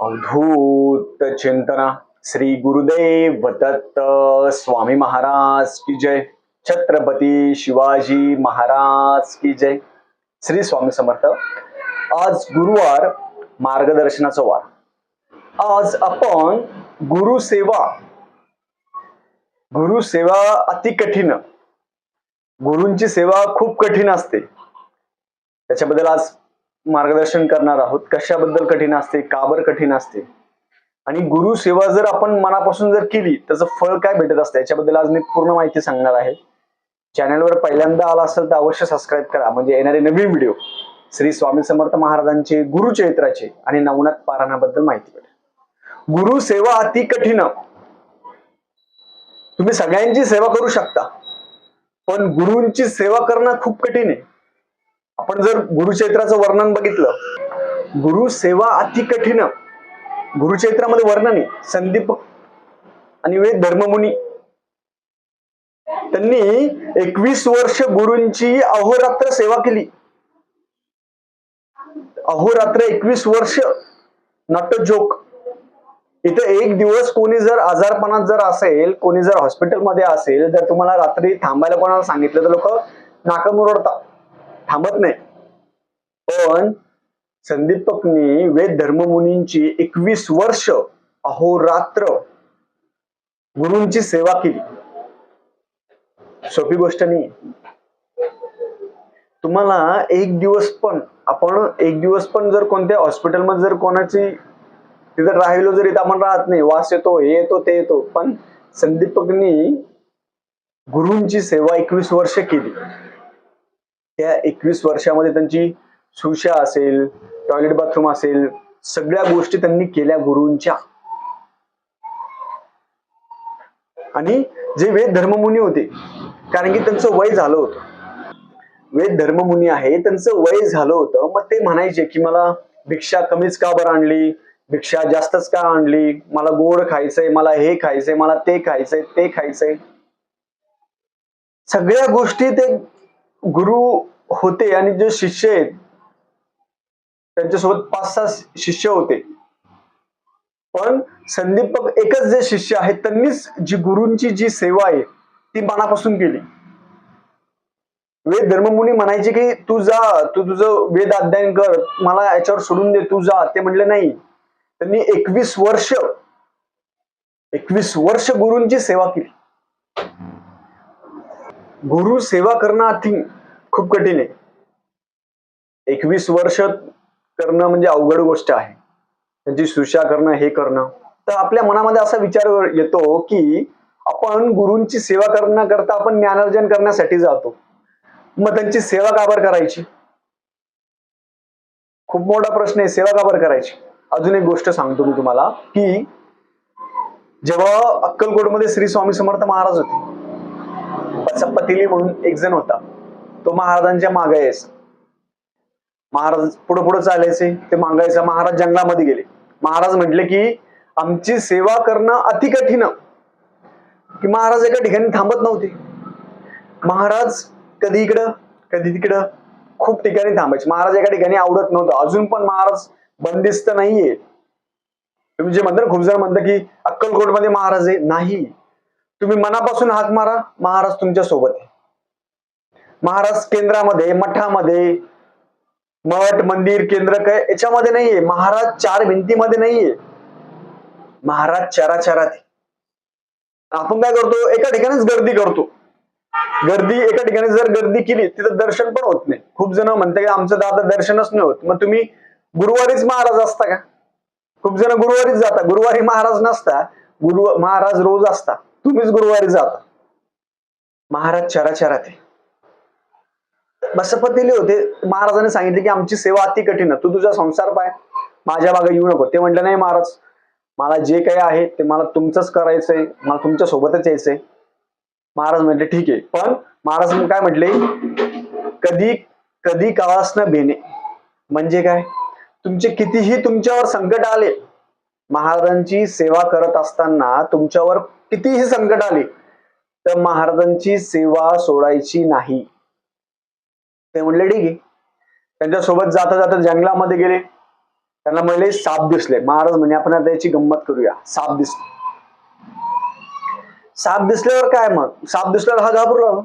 अवधूत चिंतना. श्री गुरुदेव दत्त स्वामी महाराज की जय. छत्रपती शिवाजी महाराज की जय. श्री स्वामी समर्थ. आज गुरुवार मार्गदर्शनाचा वार. आज आपण गुरुसेवा गुरुसेवा अति कठीण. गुरूंची सेवा खूप कठीण असते. त्याच्याबद्दल आज मार्गदर्शन करणार आहोत. कशाबद्दल कठीण असते? काबर कठीण असते? आणि गुरु सेवा जर आपण मनापासून जर केली त्याचं फळ काय भेटत असतं? याच्याबद्दल आज मी पूर्ण माहिती सांगणार आहे. चॅनलवर पहिल्यांदा आला असेल तर अवश्य सबस्क्राईब करा. म्हणजे येणारे नवीन व्हिडिओ श्री स्वामी समर्थ महाराजांचे गुरुचरित्राचे आणि नवनाथ पारायणाबद्दल माहिती भेटेल. गुरु सेवा अति कठीण. तुम्ही सगळ्यांची सेवा करू शकता. पण गुरूंची सेवा करणं खूप कठीण आहे. आपण जर गुरुचैत्राचं वर्णन बघितलं गुरु सेवा अति कठीण. गुरुचैत्रामध्ये वर्णन आहे. संदीप आणि वेद धर्ममुनी. त्यांनी एकवीस वर्ष गुरूंची अहोरात्र सेवा केली. अहोरात्र एकवीस वर्ष नॉट अ जोक इथं एक दिवस कोणी जर आजारपणात जर असेल कोणी जर हॉस्पिटलमध्ये असेल तर तुम्हाला रात्री थांबायला कोणाला सांगितलं तर लोक नाकं मुरडतात. थांबत नाही. पण संदीपकनी वेद धर्ममुनींची एकवीस वर्ष अहोरात्र गुरूंची सेवा केली. सोपी गोष्ट नाही तुम्हाला एक दिवस पण आपण एक दिवस पण जर कोणत्या हॉस्पिटलमध्ये जर कोणाची तिथं राहिलो जरी तर आपण राहत नाही. वास येतो हे येतो ते येतो. पण संदीपकनी गुरूंची सेवा एकवीस वर्ष केली. त्या एकवीस वर्षामध्ये त्यांची सुशा असेल टॉयलेट बाथरूम असेल सगळ्या गोष्टी त्यांनी केल्या गुरूंच्या. आणि जे वेद धर्ममुनी होते कारण की त्यांचं वय झालं होतं. वेद धर्ममुनी आहे त्यांचं वय झालं होतं मग ते म्हणायचे की मला भिक्षा कमीच का बरं आणली? भिक्षा जास्तच का आणली? मला गोड खायचंय मला हे खायचंय मला ते खायचंय ते खायचंय. सगळ्या गोष्टी ते गुरु होते आणि जे शिष्य आहेत त्यांच्यासोबत पाच सहा शिष्य होते. पण संदीपक एकच जे शिष्य आहेत त्यांनीच जी गुरूंची जी सेवा आहे ती मनापासून केली. वेद धर्ममुनी म्हणायचे की तू जा तू तुझं वेद अध्ययन कर मला याच्यावर सोडून दे तू जा. ते म्हणले नाही. त्यांनी एकवीस वर्ष एकवीस वर्ष गुरूंची सेवा केली. गुरु सेवा करणं अति खूप कठीण आहे. एकवीस वर्ष करणं म्हणजे अवघड गोष्ट आहे. त्यांची सुशा करणं हे करणं. तर आपल्या मनामध्ये असा विचार येतो की आपण गुरूंची सेवा करण्याकरता आपण ज्ञानार्जन करण्यासाठी जातो. मग त्यांची सेवा काबर करायची? खूप मोठा प्रश्न आहे सेवा काबर करायची? अजून एक गोष्ट सांगतो मी तुम्हाला की जेव्हा अक्कलकोटमध्ये श्री स्वामी समर्थ महाराज होते पतिली म्हणून एक जण होता. तो महाराजांच्या मागे यायचा. महाराज पुढे पुढे चालायचे. ते मागायचा. महाराज जंगलामध्ये गेले. महाराज म्हटले की आमची सेवा करणं अति कठीण. की महाराज एका ठिकाणी थांबत नव्हते. महाराज कधी इकडं कधी तिकडं? खूप ठिकाणी थांबायचे. महाराज एका ठिकाणी आवडत नव्हतं. अजून पण महाराज बंदिस्त नाहीये. तुम्ही जे म्हणता खूप जण म्हणता की अक्कलकोटमध्ये महाराज आहे. नाही. तुम्ही मनापासून हाक मारा महाराज तुमच्यासोबत आहे. महाराज केंद्रामध्ये मठामध्ये मठ मंदिर केंद्र काय याच्यामध्ये नाहीये. महाराज चार भिंतीमध्ये नाहीये. महाराज चराचरात आहे. आपण काय करतो? एका ठिकाणीच गर्दी करतो. गर्दी एका ठिकाणी जर गर्दी केली तिथं दर्शन पण होत नाही. खूप जण म्हणते की आमचं दादा दर्शनच नाही होत. मग तुम्ही गुरुवारीच महाराज असता का? खूप जण गुरुवारीच जाता. गुरुवारी महाराज नसता. गुरु महाराज रोज असता. तुम्हीच गुरुवारी जाता महाराज चराचरात आहे दिले होते. महाराजांनी सांगितले की आमची सेवा अति कठीण आहे. तू तुझा संसार पाय. माझ्या मागे येऊ नको. ते म्हणलं नाही महाराज मला जे काही आहे ते मला तुमचंच करायचंय. मला तुमच्या सोबतच यायचंय. महाराज म्हटले ठीक आहे. पण महाराज काय म्हटले? कधी कधी काळास न भेणे म्हणजे काय? तुमचे कितीही तुमच्यावर संकट आले महाराजांची सेवा करत असताना तुमच्यावर कितीही संकट आले तर महाराजांची सेवा सोडायची नाही. ते म्हणले ठीक आहे. त्यांच्यासोबत जाता जाता जंगलामध्ये गेले. त्यांना म्हणले साप दिसले. महाराज म्हणे आपण आता याची गंमत करूया. साप दिसले. साप दिसल्यावर काय मग? साप दिसल्यावर हा घाबरला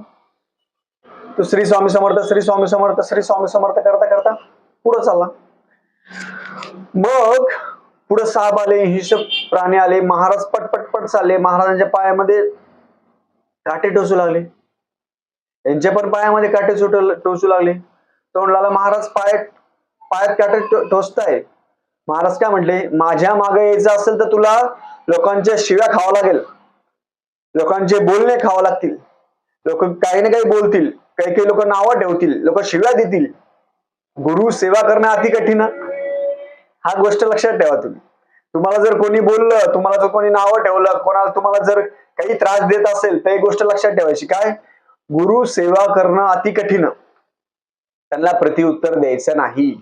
तो श्री स्वामी समर्थ श्री स्वामी समर्थ श्री स्वामी समर्थ करता करता पुढे चालला. मग पुढे साप आले हिंसक प्राणी आले. महाराज पटपट पट चालले. महाराजांच्या पायामध्ये काटे टोचू लागले. यांच्या पण पायामध्ये काटे सुट टोचू लागले. तोंडलाला महाराज पायात पायात काटे टोचताय. महाराज काय म्हटले? माझ्या मागे यायचं असेल तर तुला लोकांच्या शिव्या खावा लागेल. लोकांचे बोलणे खावं लागतील. लोक काही ना काही बोलतील. काही काही लोक नावं ठेवतील. लोक शिव्या देतील. गुरु सेवा करणं अति कठीण. हा गोष्ट लक्षात ठेवा तुम्ही. तुम्हाला जर कोणी बोललं तुम्हाला जर कोणी नावं ठेवलं कोणाला तुम्हाला जर काही त्रास देत असेल तर एक गोष्ट लक्षात ठेवायची. काय? गुरु सेवा करणं अति कठीण. त्यांना प्रतिउत्तर द्यायचं नाही.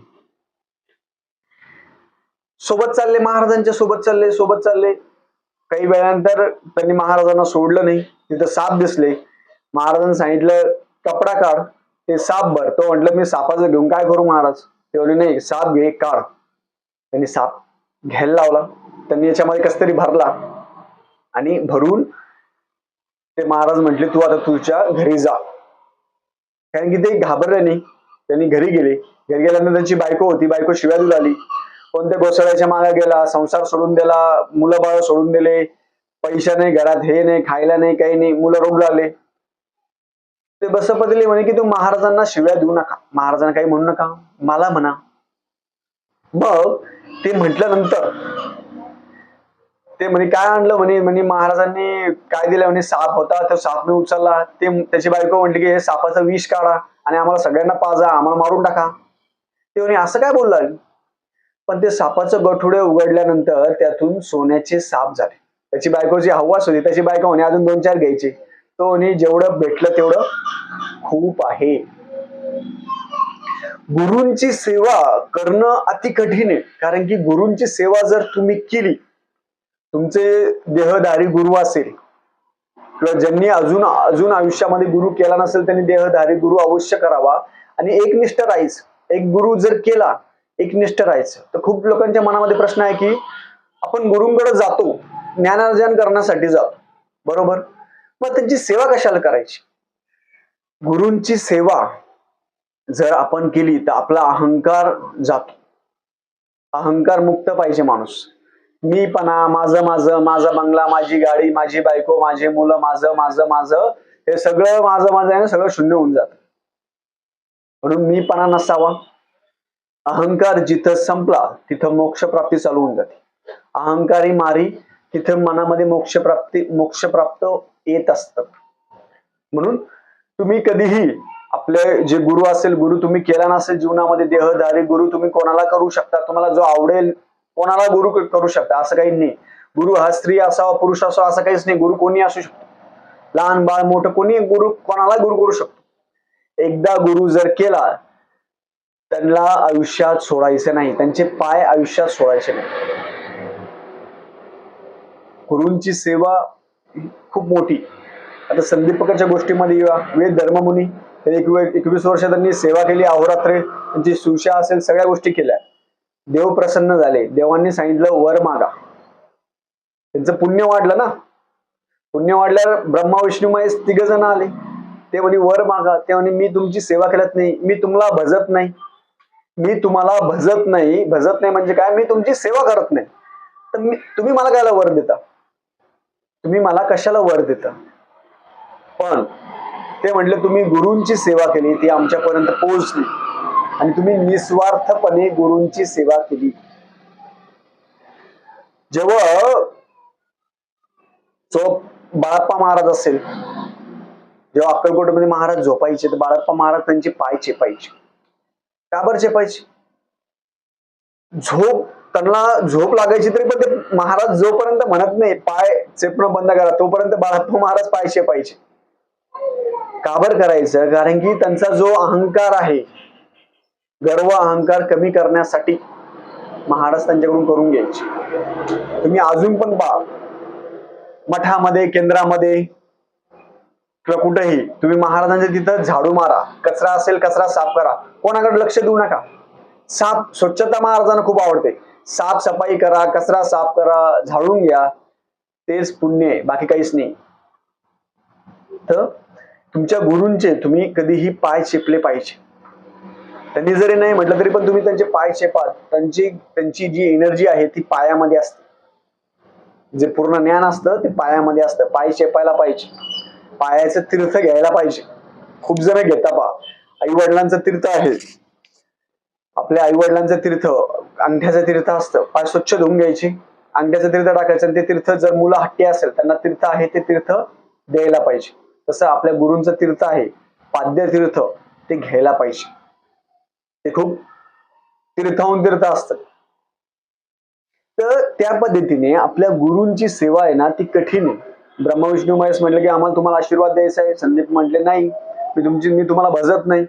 सोबत चालले महाराजांच्या सोबत चालले सोबत चालले. काही वेळानंतर त्यांनी महाराजांना सोडलं नाही. तिथं साप दिसले. महाराजांनी सांगितलं कपडा काढ. ते साप भर तो म्हटलं मी सापाचं घेऊन काय करू महाराज? ते नाही साप घे काढ. त्यांनी साप घ्यायला लावला. त्यांनी याच्यामध्ये कस तरी भरला. आणि भरून ते महाराज म्हटले तू आता तुझ्या घरी जा. कारण की ते घाबरले नाही. त्यांनी घरी गेले. घरी गेल्यानंतर त्यांची बायको होती. बायको शिव्या देऊ लागली कोणत्या गोसाळ्याच्या मागे गेला. संसार सोडून दिला. मुलं बाळ सोडून दिले. पैसा नाही घरात हे नाही खायला नाही काही नाही. मुलं रोग लागले. ते बसपतले म्हणे की तू महाराजांना शिव्या देऊ नका. महाराजांना काही म्हणू नका. मला म्हणा. मग ते म्हटल्यानंतर ते म्हणे काय आणलं? म्हणे म्हणे महाराजांनी काय दिलं? म्हणे साप होता तो साप मी उचलला. ते त्याची बायको म्हटली की हे सापाचं विष काढा आणि आम्हाला सगळ्यांना पाजा आम्हाला मारून टाका. ते म्हणे असं काय बोलला? पण ते सापाचं गठुडे उघडल्यानंतर त्यातून सोन्याचे साप झाले. त्याची बायकोची हवास होती त्याची बायको म्हणे अजून दोन चार घ्यायची. तो म्हणे जेवढं भेटलं तेवढं खूप आहे. गुरूंची सेवा करणं अति कठीण आहे. कारण की गुरूंची सेवा जर तुम्ही केली तुमचे देहधारी गुरु असेल किंवा ज्यांनी अजून अजून आयुष्यामध्ये गुरु केला नसेल त्यांनी देहधारी गुरु अवश्य करावा. आणि एकनिष्ठ राहायचं. एक गुरु जर केला एकनिष्ठ राहायचं. तर खूप लोकांच्या मनामध्ये प्रश्न आहे की आपण गुरुंकडे जातो ज्ञानार्जन करण्यासाठी जातो. बरोबर? मग त्यांची सेवा कशाला करायची? गुरूंची सेवा जर आपण केली तर आपला अहंकार जातो. अहंकार मुक्त पाहिजे माणूस. मीपणा माझं माझं माझा बंगला माझी गाडी माझी बायको माझी मुलं माझं माझं माझं हे सगळं माझं माझं आहे ना सगळं शून्य होऊन जात. म्हणून मीपणा नसावा. अहंकार जिथं संपला तिथं मोक्षप्राप्ती चालू होऊन जाते. अहंकारी मारी तिथं मनामध्ये मोक्षप्राप्ती मोक्षप्राप्त येत असत. म्हणून तुम्ही कधीही आपले जे गुरु असेल गुरु तुम्ही केला नसेल जीवनामध्ये देहधारी गुरु तुम्ही कोणाला करू शकता? तुम्हाला जो आवडेल कोणाला गुरु करू शकता? असं काही नाही. गुरु हा स्त्री असावा पुरुष असावा असं काहीच नाही. गुरु कोणी असू शकतो. लहान बाळ मोठं कोणी गुरु कोणाला गुरु करू शकतो. एकदा गुरु जर केला त्यांना आयुष्यात सोडायचे नाही. त्यांचे पाय आयुष्यात सोडायचे नाही. गुरूंची सेवा खूप मोठी. आता संदीपकाच्या गोष्टीमध्ये येऊया. वेद धर्ममुनी एकवीस वर्ष त्यांनी सेवा केली अहोरात्रे त्यांची सुशा असेल सगळ्या गोष्टी केल्या. देव प्रसन्न झाले. देवांनी सांगितलं वर मागा. त्यांचं पुण्य वाढलं ना? पुण्य वाढल्यावर ब्रह्मा विष्णू महेश तिघ जण आले. ते म्हणे वर मागा. ते म्हणे मी तुमची सेवा केल्यात नाही. मी तुम्हाला भजत नाही. मी तुम्हाला भजत नाही. भजत नाही म्हणजे काय? मी तुमची सेवा करत नाही. तर मी तुम्ही मला कायला वर देता? तुम्ही मला कशाला वर देता? पण ते म्हटलं तुम्ही गुरूंची सेवा केली ती आमच्यापर्यंत पोहोचली. आणि तुम्ही निस्वार्थपणे गुरूंची सेवा केली. जेव्हा जो बाळप्पा महाराज असेल जेव्हा अक्कलकोटमध्ये महाराज झोपायचे तर बाळप्पा महाराज त्यांचे पाय चेपायचे. का बरं चेपायचे? झोप त्यांना झोप लागायची तरी पण ते महाराज जोपर्यंत म्हणत नाही पाय चेपणं बंद करा तोपर्यंत बाळप्पा महाराज पाय चेपायचे. काबर करायचं? कारण की त्यांचा जो अहंकार आहे गर्व अहंकार कमी करण्यासाठी महाराज त्यांच्याकडून करून घ्यायचे. तुम्ही अजून पण पहा. मठामध्ये केंद्रामध्ये किंवा कुठेही तुम्ही महाराजांच्या तिथं झाडू मारा. कचरा असेल कचरा साफ करा. कोणाकडे लक्ष देऊ नका. साफ स्वच्छता महाराजांना खूप आवडते. साफसफाई करा कचरा साफ करा झाडून घ्या. तेच पुण्य आहे बाकी काहीच नाही. तर तुमच्या गुरूंचे तुम्ही कधीही पाय चेपले पाहिजे. त्यांनी जरी नाही म्हटलं तरी पण तुम्ही त्यांचे पाय चेपाल. त्यांची त्यांची जी एनर्जी आहे ती पायामध्ये असते. जे पूर्ण ज्ञान असतं ते पायामध्ये असतं. पाय चेपायला पाहिजे. पायाचं तीर्थ घ्यायला पाहिजे. खूप जण घेता पा आई वडिलांचं तीर्थ आहे. आपल्या आई वडिलांचं तीर्थ अंगठ्याचं तीर्थ असतं. पाय स्वच्छ धुवून घ्यायची. अंगठ्याचं तीर्थ टाकायचं आणि ते तीर्थ जर मुलं हट्टी असेल त्यांना तीर्थ आहे ते तीर्थ द्यायला पाहिजे. तसं आपल्या गुरूंचं तीर्थ आहे पाद्यतीर्थ ते घ्यायला पाहिजे. ते खूप तीर्थाहून तीर्थ असतं. तर त्या पद्धतीने आपल्या गुरूंची सेवा आहे ना ती कठीण आहे. ब्रह्मविष्णू महेश म्हटलं की आम्हाला तुम्हाला आशीर्वाद द्यायचा आहे. संदीप म्हटले नाही मी तुमची मी तुम्हाला भजत नाही.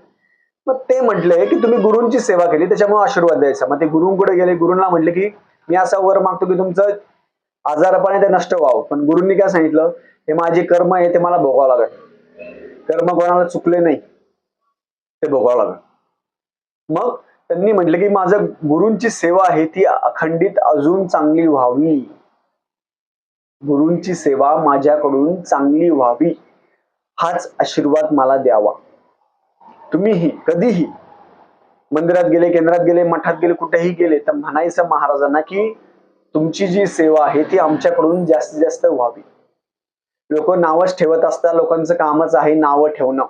मग ते म्हटले की तुम्ही गुरूंची सेवा केली त्याच्यामुळे आशीर्वाद द्यायचा. मग ते गुरुंकडे गेले गुरूंना म्हटले की मी असा वर मागतो की तुमचं आजारपणे ते नष्ट व्हावं. पण गुरुंनी काय सांगितलं? हे माझे कर्म आहे ते मला भोगावं लागेल. कर्म कोणाला चुकले नाही ते भोगावं लागेल. मग त्यांनी म्हटलं की माझं गुरूंची सेवा आहे ती अखंडित अजून चांगली व्हावी. गुरूंची सेवा माझ्याकडून चांगली व्हावी. हाच आशीर्वाद मला द्यावा. तुम्हीही कधीही मंदिरात गेले केंद्रात गेले मठात गेले कुठेही गेले तर म्हणायचं महाराजांना की तुमची जी सेवा आहे ती आमच्याकडून जास्तीत जास्त व्हावी. लोक नावच ठेवत असतात लोकांचं कामच आहे नावं ठेवणं.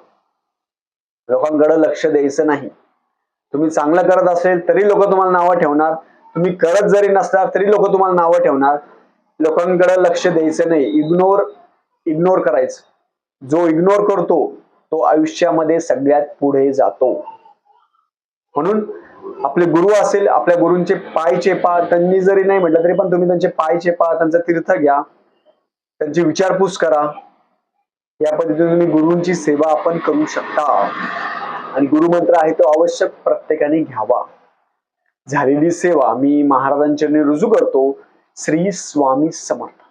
लोकांकडे लक्ष द्यायचं नाही. तुम्ही चांगलं करत असेल तरी लोक तुम्हाला नावं ठेवणार. तुम्ही करत जरी नसणार तरी लोक तुम्हाला नावं ठेवणार. लोकांकडे लक्ष द्यायचं नाही. इग्नोर इग्नोर करायचं. जो इग्नोर करतो तो आयुष्यामध्ये सगळ्यात पुढे जातो. म्हणून आपले गुरु असेल आपल्या गुरूंचे पाय चेपा त्यांनी जरी नाही म्हटलं तरी पण तुम्ही त्यांचे पाय चेपा त्यांचा तीर्थ घ्या. त्यांची विचारपूस करा. या पद्धतीने तुम्ही गुरूंची सेवा आपण करू शकता. आणि गुरुमंत्र आहे तो आवश्यक प्रत्येकाने घ्यावा. झालेली सेवा मी महाराजांच्या रुजू करतो. श्री स्वामी समर्थ.